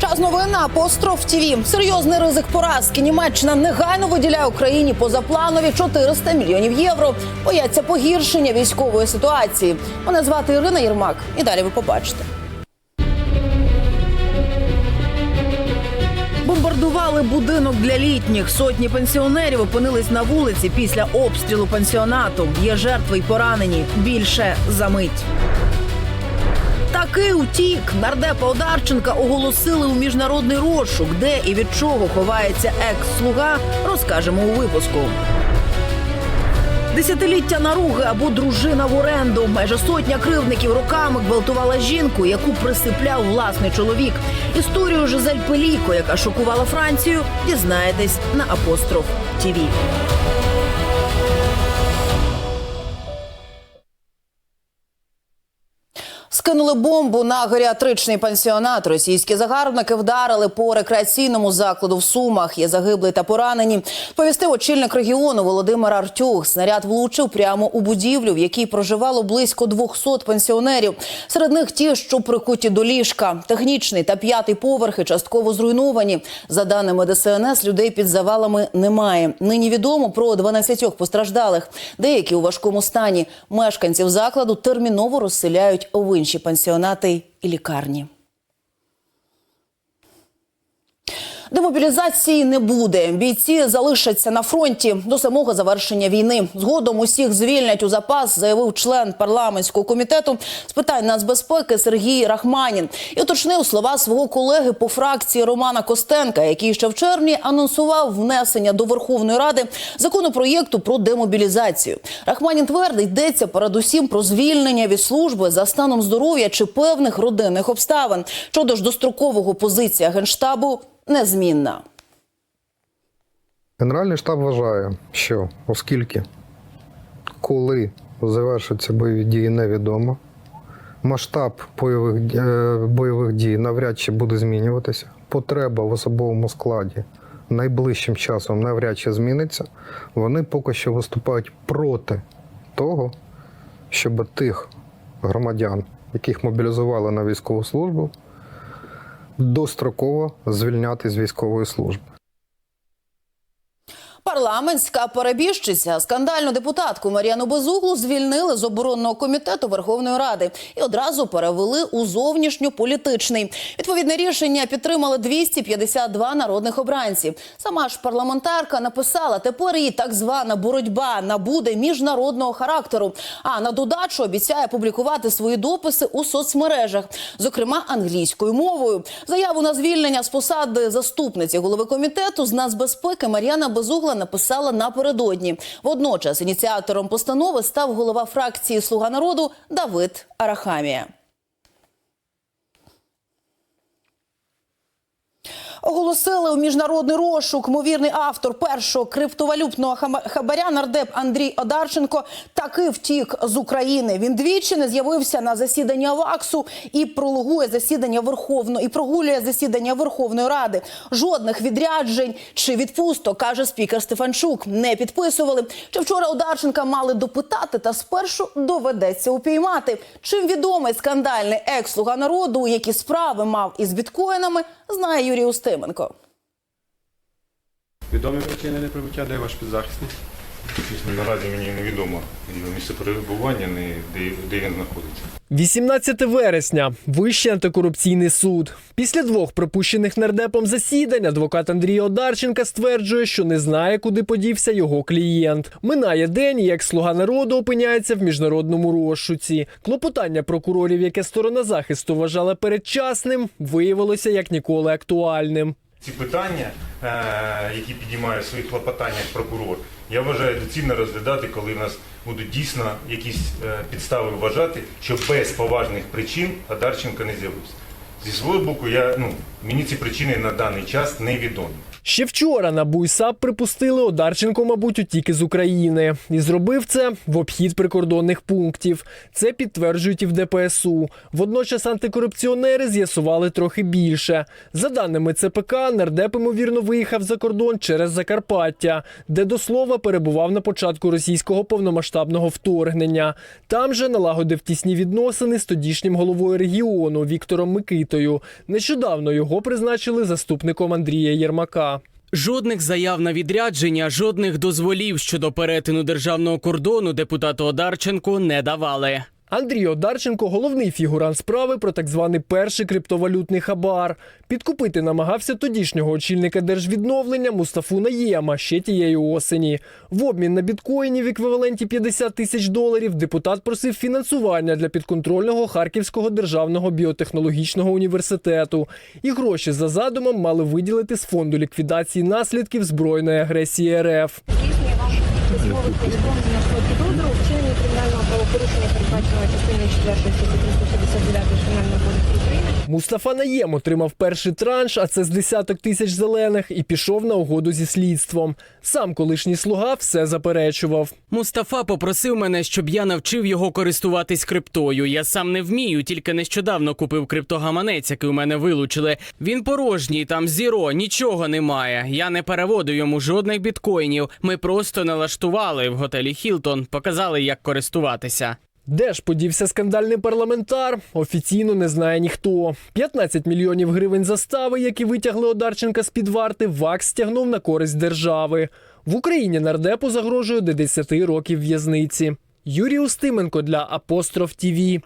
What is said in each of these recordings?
Час новин апостроф ТІВІ. Серйозний ризик поразки. Німеччина негайно виділяє Україні позапланові 400 мільйонів євро. Бояться погіршення військової ситуації. Мене звати Ірина Єрмак. І далі ви побачите. Бомбардували будинок для літніх. Сотні пенсіонерів опинились на вулиці після обстрілу пансіонату. Є жертви й поранені. Більше за мить. Таки утік. Нардепа Одарченка оголосили у міжнародний розшук, де і від чого ховається екс-слуга, розкажемо у випуску. Десятиліття наруги або дружина в оренду. Майже сотня кривдників роками гвалтувала жінку, яку присипляв власний чоловік. Історію Жизель Пеліко, яка шокувала Францію, дізнаєтесь на апостроф ТІВІ. Скинули бомбу на геріатричний пансіонат. Російські загарбники вдарили по рекреаційному закладу в Сумах. Є загиблі та поранені. Повістив очільник регіону Володимир Артюг. Снаряд влучив прямо у будівлю, в якій проживало близько 200 пенсіонерів. Серед них ті, що прикуті до ліжка. Технічний та п'ятий поверхи частково зруйновані. За даними ДСНС, людей під завалами немає. Нині відомо про 12 постраждалих. Деякі у важкому стані. Мешканців закладу терміново розселяють в інші пансіонати і лікарні. Демобілізації не буде. Бійці залишаться на фронті до самого завершення війни. Згодом усіх звільнять у запас, заявив член парламентського комітету з питань нацбезпеки Сергій Рахманін і уточнив слова свого колеги по фракції Романа Костенка, який ще в червні анонсував внесення до Верховної Ради законопроєкту про демобілізацію. Рахманін твердить, йдеться передусім про звільнення від служби за станом здоров'я чи певних родинних обставин. Щодо ж дострокового позиція генштабу незмінна. Генеральний штаб вважає, що оскільки коли завершаться бойові дії, невідомо, масштаб бойових, е, бойових дій навряд чи буде змінюватися. Потреба в особовому складі найближчим часом навряд чи зміниться. Вони поки що виступають проти того, щоб тих громадян, яких мобілізували на військову службу, достроково звільняти з військової служби. Парламентська перебіжчиця скандальну депутатку Мар'яну Безуглу звільнили з оборонного комітету Верховної Ради і одразу перевели у зовнішньополітичний. Відповідне рішення підтримали 252 народних обранців. Сама ж парламентарка написала, тепер її так звана боротьба набуде міжнародного характеру. А на додачу обіцяє публікувати свої дописи у соцмережах, зокрема англійською мовою. Заяву на звільнення з посади заступниці голови комітету з нацбезпеки Мар'яна Безугла написала напередодні. Водночас ініціатором постанови став голова фракції Слуга народу Давид Арахамія. Оголосили у міжнародний розшук. Мовірний автор першого криптовалютного хабаря нардеп Андрій Одарченко таки втік з України. Він двічі не з'явився на засідання ВАКСу і прологує засідання Верховної і прогулює засідання Верховної Ради. Жодних відряджень чи відпусток, каже спікер Стефанчук, не підписували. Чи вчора Одарченка мали допитати, та спершу доведеться упіймати. Чим відомий скандальний екс-слуга народу, які справи мав із біткоїнами, знає Юрій Устименко. Відомі причини неприбуття, де ваш підзахисний? Чесно, наразі мені невідомо його місце перебування, де він знаходиться. 18 вересня. Вищий антикорупційний суд. Після двох пропущених нардепом засідань адвокат Андрій Одарченка стверджує, що не знає, куди подівся його клієнт. Минає день, як слуга народу опиняється в міжнародному розшуці. Клопотання прокурорів, яке сторона захисту вважала передчасним, виявилося як ніколи актуальним. Ці питання, е, які підіймає в своїх клопотаннях прокурор, я вважаю доцільно розглядати, коли в нас будуть дійсно якісь е, підстави вважати, що без поважних причин Адарченко не з'явився. Зі свого боку, я, ну, мені ці причини на даний час невідомі. Ще вчора на БУЙСАП припустили Одарченко, мабуть, утік із України. І зробив це в обхід прикордонних пунктів. Це підтверджують і в ДПСУ. Водночас антикорупціонери з'ясували трохи більше. За даними ЦПК, нардеп, ймовірно, виїхав за кордон через Закарпаття, де до слова перебував на початку російського повномасштабного вторгнення. Там же налагодив тісні відносини з тодішнім головою регіону Віктором Микитою. Нещодавно його призначили заступником Андрія Єрмака. Жодних заяв на відрядження, жодних дозволів щодо перетину державного кордону депутату Одарченку не давали. Андрій Одарченко головний фігурант справи про так званий перший криптовалютний хабар. Підкупити намагався тодішнього очільника держвідновлення Мустафу Наєма ще тієї осені. В обмін на біткоїні в еквіваленті 50 тисяч доларів депутат просив фінансування для підконтрольного Харківського державного біотехнологічного університету. І гроші за задумом мали виділити з фонду ліквідації наслідків збройної агресії РФ. Письмове повідомлення про підозру кримінального правопорушення, передбаченого частиною 4 статті 369 Кримінального кодексу України. Мустафа Наєм отримав перший транш, а це з десяток тисяч зелених, і пішов на угоду зі слідством. Сам колишній слуга все заперечував. Мустафа попросив мене, щоб я навчив його користуватись криптою. Я сам не вмію, тільки нещодавно купив криптогаманець, який у мене вилучили. Він порожній, там зіро, нічого немає. Я не переводив йому жодних біткоїнів. Ми просто налаштували в готелі Хілтон, показали, як користуватися. Де ж подівся скандальний парламентар? Офіційно не знає ніхто. 15 мільйонів гривень застави, які витягли Одарченка з під варти, ВАКС стягнув на користь держави. В Україні нардепу загрожує до 10 років в'язниці. Юрій Устименко для Апостроф ТІВІ.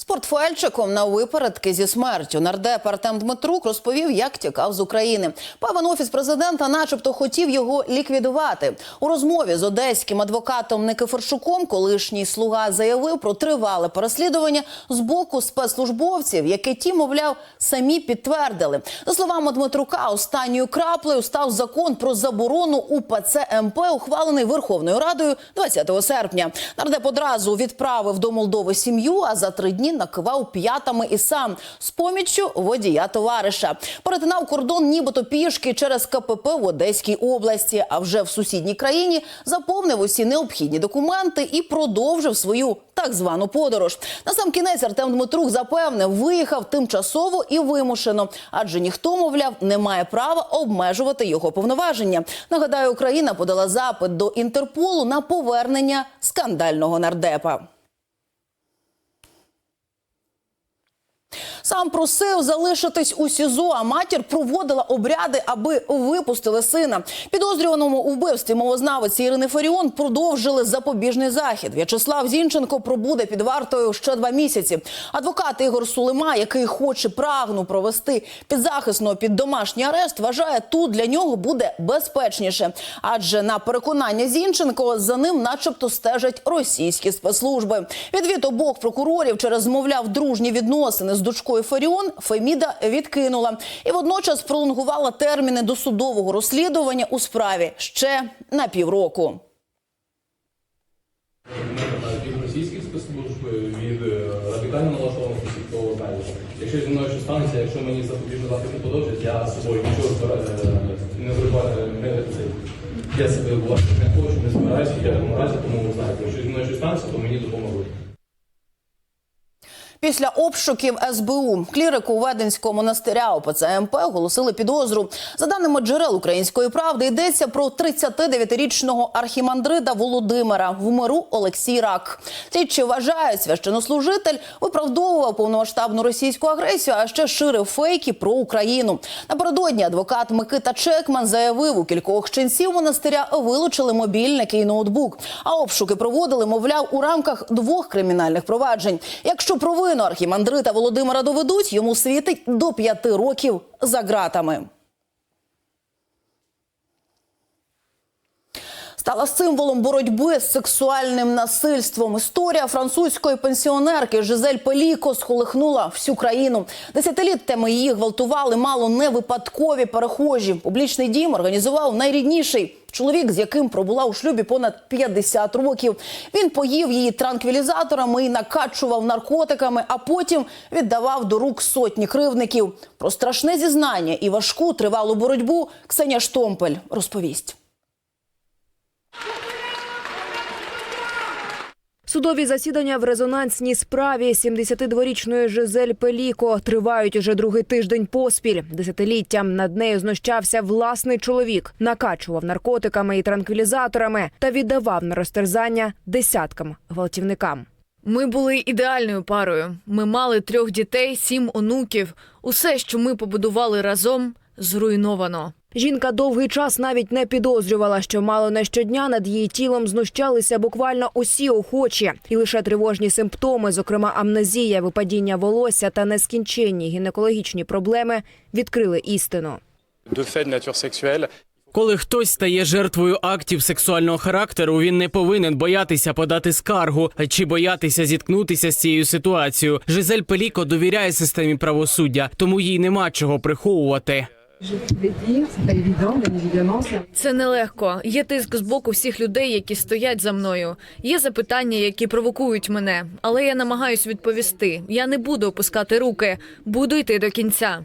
З портфельчиком на випередки зі смертю нардеп Артем Дмитрук розповів, як тікав з України. Певен офіс президента, начебто, хотів його ліквідувати. У розмові з одеським адвокатом Никифорчуком колишній слуга заявив про тривале переслідування з боку спецслужбовців, яке ті, мовляв, самі підтвердили. За словами Дмитрука, останньою краплею став закон про заборону УПЦ МП, ухвалений Верховною Радою 20 серпня. Нардеп одразу відправив до Молдови сім'ю, а за три дні накивав п'ятами і сам з поміччю водія товариша. Перетинав кордон нібито пішки через КПП в Одеській області, а вже в сусідній країні заповнив усі необхідні документи і продовжив свою так звану подорож. На сам кінець Артем Дмитрук запевнив, виїхав тимчасово і вимушено, адже ніхто, мовляв, не має права обмежувати його повноваження. Нагадаю, Україна подала запит до Інтерполу на повернення скандального нардепа. Сам просив залишитись у СІЗО, а матір проводила обряди, аби випустили сина. Підозрюваному у вбивстві мовознавиці Ірини Фаріон продовжили запобіжний захід. В'ячеслав Зінченко пробуде під вартою ще два місяці. Адвокат Ігор Сулима, який хоче прагну провести підзахисного під домашній арест, вважає, тут для нього буде безпечніше. Адже на переконання Зінченко за ним, начебто, стежать російські спецслужби. Відвід обох прокурорів через, мовляв, дружні відносини з дочкою Фаріон Феміда відкинула і водночас пролонгувала терміни досудового розслідування у справі ще на півроку. від російських спецслужб, від е, радикально налаштованих хто знає. Якщо зі мною щось станеться, якщо мені запобіжний захід не подобається, я собою нічого е, не зриваю, не. Я себе власне не хочу, не збираюся, я в такому разі, тому ви знаєте, якщо зі мною щось станеться, то мені допоможуть. Після обшуків СБУ клірику Веденського монастиря ОПЦ МП оголосили підозру. За даними джерел української правди, йдеться про 39-річного архімандрита Володимира в миру Олексій Рак. Слідчі вважають, священнослужитель виправдовував повномасштабну російську агресію, а ще ширив фейки про Україну. Напередодні адвокат Микита Чекман заявив, у кількох ченців монастиря вилучили мобільники і ноутбук. А обшуки проводили, мовляв, у рамках двох кримінальних проваджень. Якщо провину архімандрита Володимира доведуть, йому світить до п'яти років за ґратами. Стала символом боротьби з сексуальним насильством. Історія французької пенсіонерки Жизель Пеліко сколихнула всю країну. Десятиліттями її гвалтували мало не випадкові перехожі. Публічний дім організував найрідніший чоловік, з яким пробула у шлюбі понад 50 років. Він поїв її транквілізаторами і накачував наркотиками, а потім віддавав до рук сотні кривдників. Про страшне зізнання і важку тривалу боротьбу Ксенія Штомпель розповість. Судові засідання в резонансній справі 72-річної Жизель Пеліко тривають уже другий тиждень поспіль. Десятиліттям над нею знущався власний чоловік, накачував наркотиками і транквілізаторами та віддавав на розтерзання десяткам гвалтівникам. Ми були ідеальною парою. Ми мали трьох дітей, сім онуків. Усе, що ми побудували разом, зруйновано. Жінка довгий час навіть не підозрювала, що мало не щодня над її тілом знущалися буквально усі охочі, і лише тривожні симптоми, зокрема амнезія, випадіння волосся та нескінченні гінекологічні проблеми, відкрили істину. Коли хтось стає жертвою актів сексуального характеру, він не повинен боятися подати скаргу чи боятися зіткнутися з цією ситуацією. Жизель Пеліко довіряє системі правосуддя, тому їй нема чого приховувати. Це нелегко. Є тиск з боку всіх людей, які стоять за мною. Є запитання, які провокують мене, але я намагаюсь відповісти. Я не буду опускати руки, буду йти до кінця.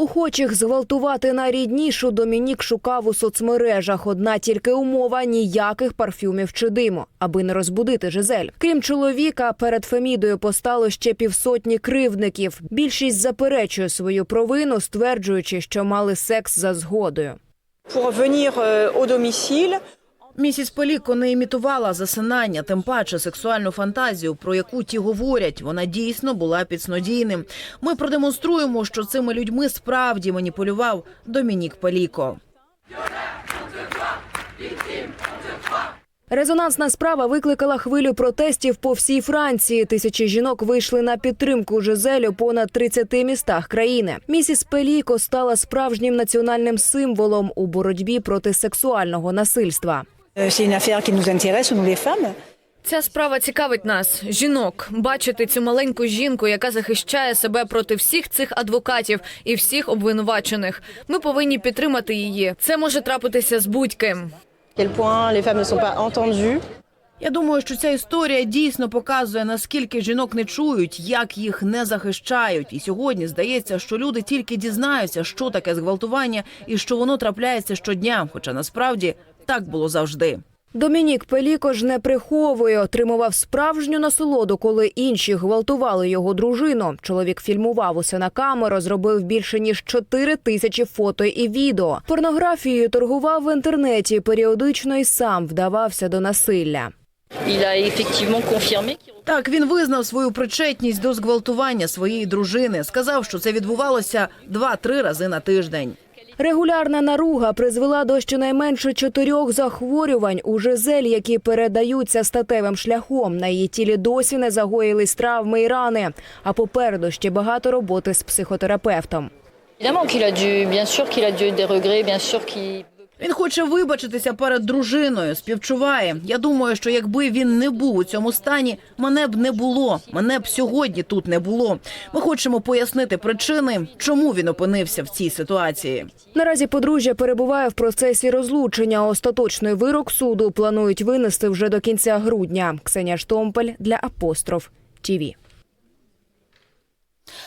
Охочих зґвалтувати найріднішу Домінік шукав у соцмережах. Одна тільки умова ніяких парфюмів чи диму, аби не розбудити Жизель. Крім чоловіка, перед Фемідою постало ще півсотні кривдників. Більшість заперечує свою провину, стверджуючи, що мали секс за згодою. euh. Місіс Пеліко не імітувала засинання, тим паче сексуальну фантазію, про яку ті говорять. Вона дійсно була підснодійним. Ми продемонструємо, що цими людьми справді маніпулював Домінік Пеліко. Резонансна справа викликала хвилю протестів по всій Франції. Тисячі жінок вийшли на підтримку Жизель понад 30 містах країни. Місіс Пеліко стала справжнім національним символом у боротьбі проти сексуального насильства. Ця справа цікавить нас, жінок, бачити цю маленьку жінку, яка захищає себе проти всіх цих адвокатів і всіх обвинувачених. Ми повинні підтримати її. Це може трапитися з будь-ким. Quel point les. Я думаю, що ця історія дійсно показує, наскільки жінок не чують, як їх не захищають. І сьогодні здається, що люди тільки дізнаються, що таке зґвалтування і що воно трапляється щодня. Хоча насправді так було завжди. Домінік Пеліко ж не приховує, отримував справжню насолоду, коли інші гвалтували його дружину. Чоловік фільмував усе на камеру, зробив більше ніж 4 тисячі фото і відео. Порнографією торгував в інтернеті, періодично і сам вдавався до насилля. Так він визнав свою причетність до зґвалтування своєї дружини. Сказав, що це відбувалося два-три рази на тиждень. Регулярна наруга призвела до щонайменше чотирьох захворювань у Жизель, які передаються статевим шляхом. На її тілі досі не загоїлись травми і рани. А попереду ще багато роботи з психотерапевтом. Він хоче вибачитися перед дружиною, співчуває. Я думаю, що якби він не був у цьому стані, мене б не було. Мене б сьогодні тут не було. Ми хочемо пояснити причини, чому він опинився в цій ситуації. Наразі подружжя перебуває в процесі розлучення. Остаточний вирок суду планують винести вже до кінця грудня. Ксенія Штомпель для Апостроф ТІВІ.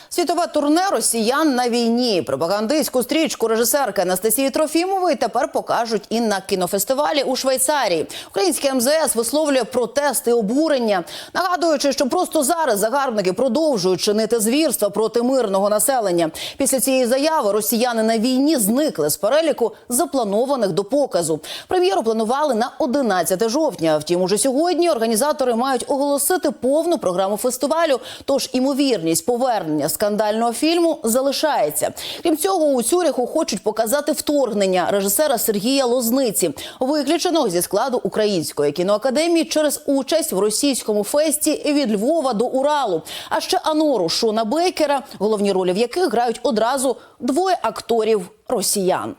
Світове турне росіян на війні. Пропагандистську стрічку режисерки Анастасії Трофімової тепер покажуть і на кінофестивалі у Швейцарії. Українське МЗС висловлює протести і обурення, нагадуючи, що просто зараз загарбники продовжують чинити звірства проти мирного населення. Після цієї заяви росіяни на війні зникли з переліку запланованих до показу. Прем'єру планували на 11 жовтня. Втім, уже сьогодні організатори мають оголосити повну програму фестивалю. Тож імовірність повернення скандального фільму залишається. Крім цього, у Цюріху хочуть показати вторгнення режисера Сергія Лозниці, виключеного зі складу Української кіноакадемії через участь в російському фесті від Львова до Уралу. А ще Анору Шона Бейкера, головні ролі в яких грають одразу двоє акторів росіян.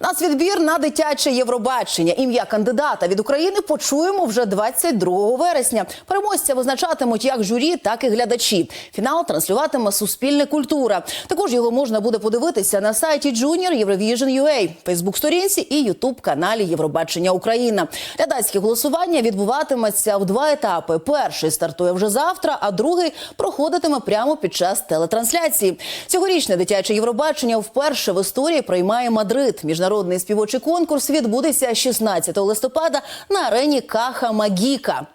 Нацвідбір на дитяче Євробачення. Ім'я кандидата від України почуємо вже 22 вересня. Переможця визначатимуть як журі, так і глядачі. Фінал транслюватиме Суспільне культура. Також його можна буде подивитися на сайті Junior Eurovision UA, Фейсбук-сторінці і Ютуб каналі Євробачення Україна. Глядацьке голосування відбуватиметься в два етапи. Перший стартує вже завтра, а другий проходитиме прямо під час телетрансляції. Цьогорічне дитяче Євробачення вперше в історії приймає Мадрид. Міжнародний співочий конкурс відбудеться 16 листопада на арені Каха Магіка.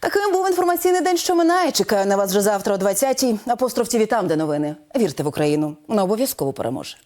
Таким був інформаційний день, що минає. Чекаю на вас вже завтра о 20-й. Апостроф ТІВІ там, де новини. Вірте в Україну. Вона обов'язково переможе.